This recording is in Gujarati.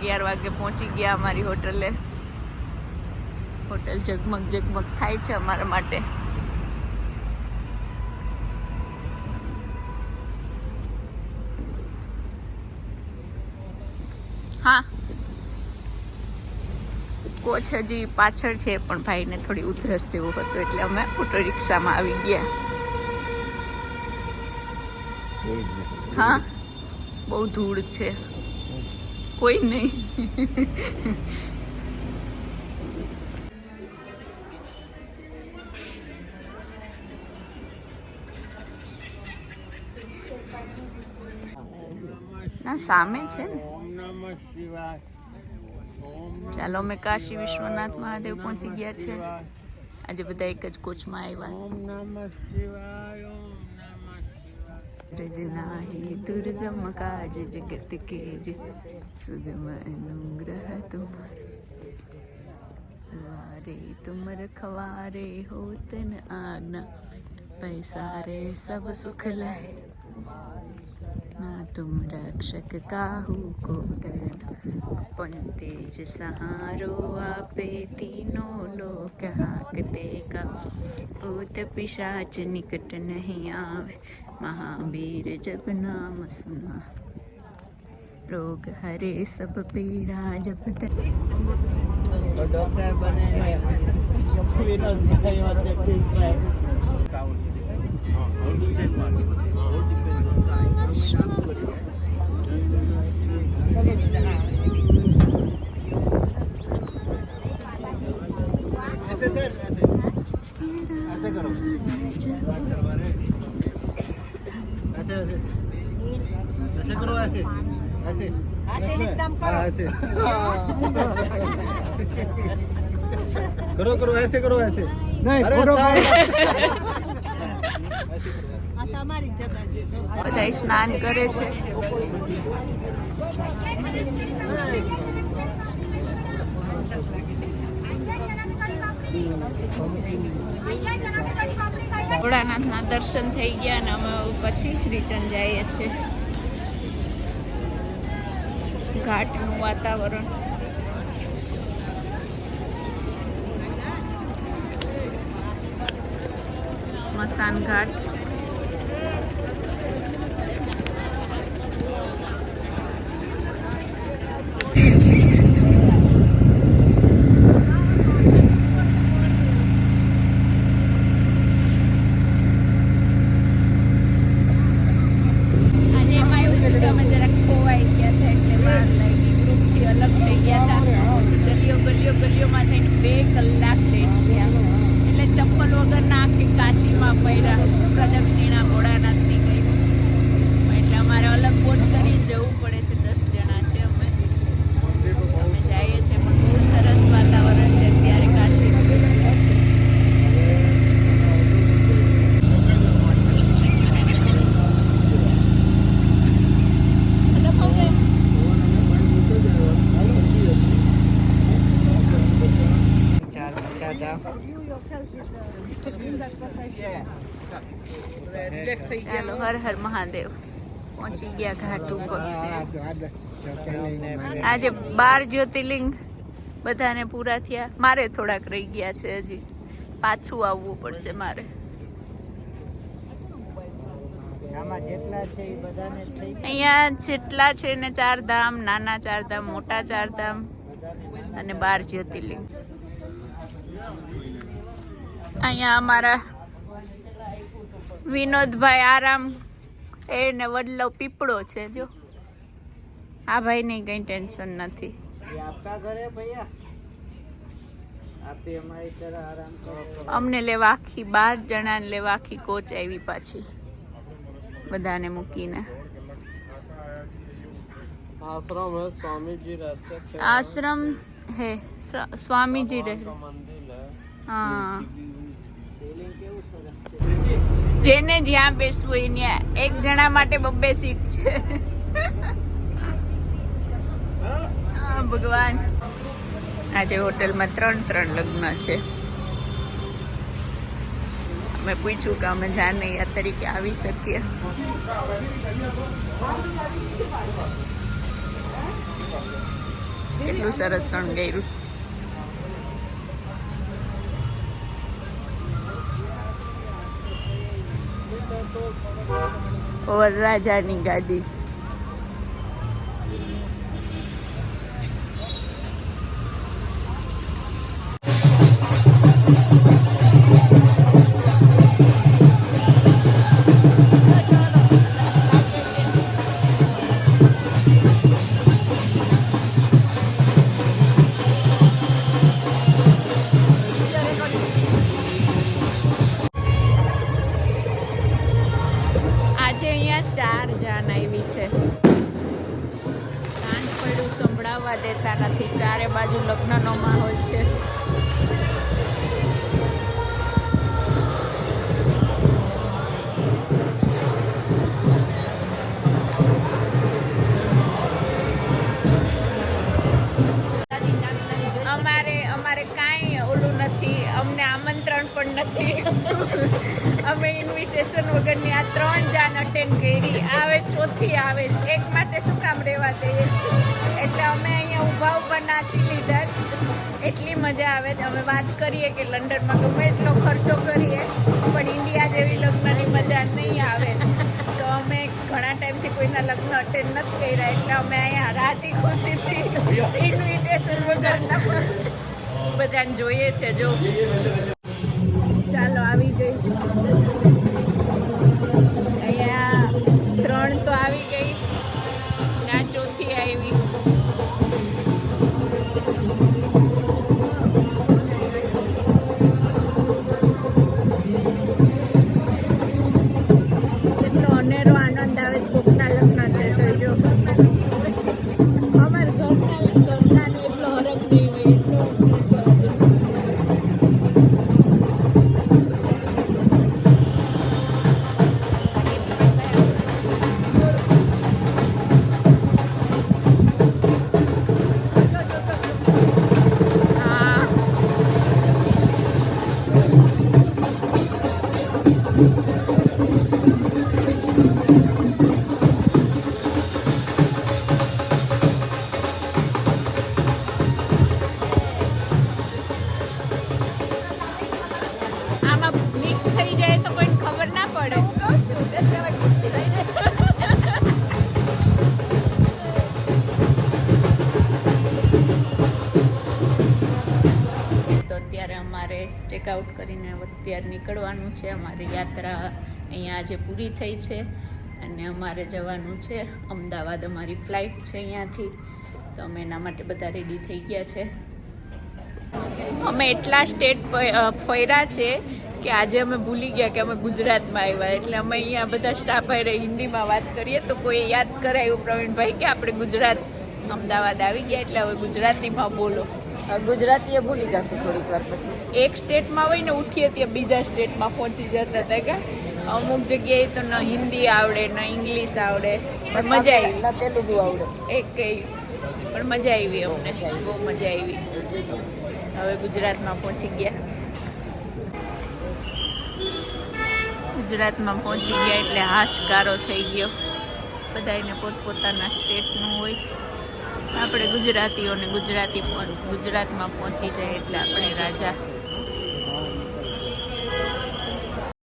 અગિયાર વાગે પહોંચી ગયા અમારી હોટલે. હોટલ ઝગમગ ઝગમગ થાય છે અમારા માટે. હા. કોચ હજી પાછળ છે પણ ભાઈને થોડી ઉધરસ જેવું હતું એટલે અમે ઓટો રિક્ષામાં આવી ગયા. હા. બહુ ધૂળ છે. કોઈ નહીં ના સામે છે ને ઓમ નમઃ શિવાય ઓમ ચાલો અમે કાશી વિશ્વનાથ મહાદેવ પહોંચી ગયા છે શિવાય આજે બધા એક જ કોચમાં આવ્યા શિવાય રજનાહી દુર્ગમ કાજ જગત કે જ સુગમ અનુગ્રહ તુમારે વારે તુમ રખવારે હોતન આજ્ઞા પૈસા રે સબ સુખ લય ના તુમ રક્ષક કાહુ કો ડરના अपन तेज सहारो आपे तीनों लोक हाकते का भूत पिशाच निकट नहीं आवे महावीर जब नाम सुना रोग हरे सब पीड़ा जब तक ડોક્ટર બને વિનોદ ભાઈ વાતે ઠીક ભાઈ ऐसे करो ऐसे ऐसे हाँ, ऐसे करो करो ऐसे करो ऐसे नहीं अरे अच्छा ऐसे करो બધા સ્નાન કરે છે ભોળાનાથના દર્શન થઈ ગયા અને અમે પછી રિટર્ન જઈએ છીએ ઘાટનું વાતાવરણ. સ્મશાન ઘાટ. ચાલો, હર હર મહાદેવ. પહોંચી ગયા ઘાટ ઉપર. આજે બાર જ્યોતિર્લિંગ બધાને પૂરા થયા. મારે થોડાક રહી ગયા છે હજી. પાછું આવવું પડશે મારે. અહીંયા જેટલા છે ને ચાર ધામ, નાના ચાર ધામ, મોટા ચાર ધામ અને બાર જ્યોતિર્લિંગ. અહીંયા અમારા વિનોદભાઈ આરામ એને વડલો પીપળો છે જો. આ ભાઈ ની કઈ ટેન્શન નથી. અમને લેવા આખી બાર જણાને લેવા આખી કોચ આવી પાછી બધાને મૂકીને. આશ્રમ હે સ્વામીજી રહે. હા. જેને જ્યાં બેસવું હોય ત્યાં. એક જણા માટે બબ્બે સીટ છે. ભગવાન. આજે હોટેલમાં ત્રણ ત્રણ લગ્ન છે. અમે પૂછ્યું કે અમે જાનૈયા તરીકે આવી શકીએ. કેટલું સરસ શણગાર્યું. વરરાજાની ગાડી. આજે જાન આવી છે. કાન પડ્યું સંભળાવવા દેતા નથી. ચારે બાજુ લગ્નનો માહોલ છે. અમે ઇન્વિટેશન વગરની આ ત્રણ જાન અટેન્ડ કરી. આવે, ચોથી આવે. એક માટે શું કામ રહેવા દઈએ? એટલે અમે અહીંયા ઊભા ઊભા નાચી લીધા. એટલી મજા આવે. અમે વાત કરીએ કે લંડનમાં ગમે એટલો ખર્ચો કરીએ, પણ ઇન્ડિયા જેવી લગ્નની મજા નહીં આવે. તો અમે ઘણા ટાઈમથી કોઈના લગ્ન અટેન્ડ નથી કર્યા, એટલે અમે અહીંયા રાજી ખુશીથી ઇન્વિટેશન વગરના બધાને જોઈએ છે, જો. અહીંયા ત્રણ તો આવી ગઈ ના ચોથી આવી કેટલો અનેરો આનંદ આવે કોકના લગ્ન ચેકઆઉટ કરીને અત્યારે નીકળવાનું છે. અમારી યાત્રા અહીંયા આજે પૂરી થઈ છે અને અમારે જવાનું છે. અમદાવાદ અમારી ફ્લાઇટ છે અહીંયાથી. તો અમે એના માટે બધા રેડી થઈ ગયા છે. અમે એટલા સ્ટેટ ફર્યા છે કે આજે અમે ભૂલી ગયા કે અમે ગુજરાતમાં આવ્યા. એટલે અમે અહીંયા બધા સ્ટાફ હિન્દીમાં વાત કરીએ. તો કોઈ યાદ કરાયું પ્રવીણભાઈ કે આપણે ગુજરાત, અમદાવાદ આવી ગયા? એટલે હવે ગુજરાતીમાં બોલો. ગુજરાતી એ ભૂલી જશે થોડીક વાર પછી. એક સ્ટેટમાં હોય ને ઉઠીએ ત્યાં બીજા સ્ટેટમાં પહોંચી જતા હતા કે? અમુક જગ્યાએ તો ન હિન્દી આવડે ન ઇંગ્લિશ આવડે પણ મજા આવી. ન તેલુગુ આવડે. એક કઈ પણ મજા આવી અમને. બહુ મજા આવી. હવે ગુજરાતમાં પહોંચી ગયા. ગુજરાતમાં પહોંચી ગયા એટલે હાશકારો થઈ ગયો. બધાને પોતપોતાના સ્ટેટનું હોય. આપણે ગુજરાતીઓને ગુજરાતી ગુજરાતમાં પહોંચી જાય એટલે આપણે રાજા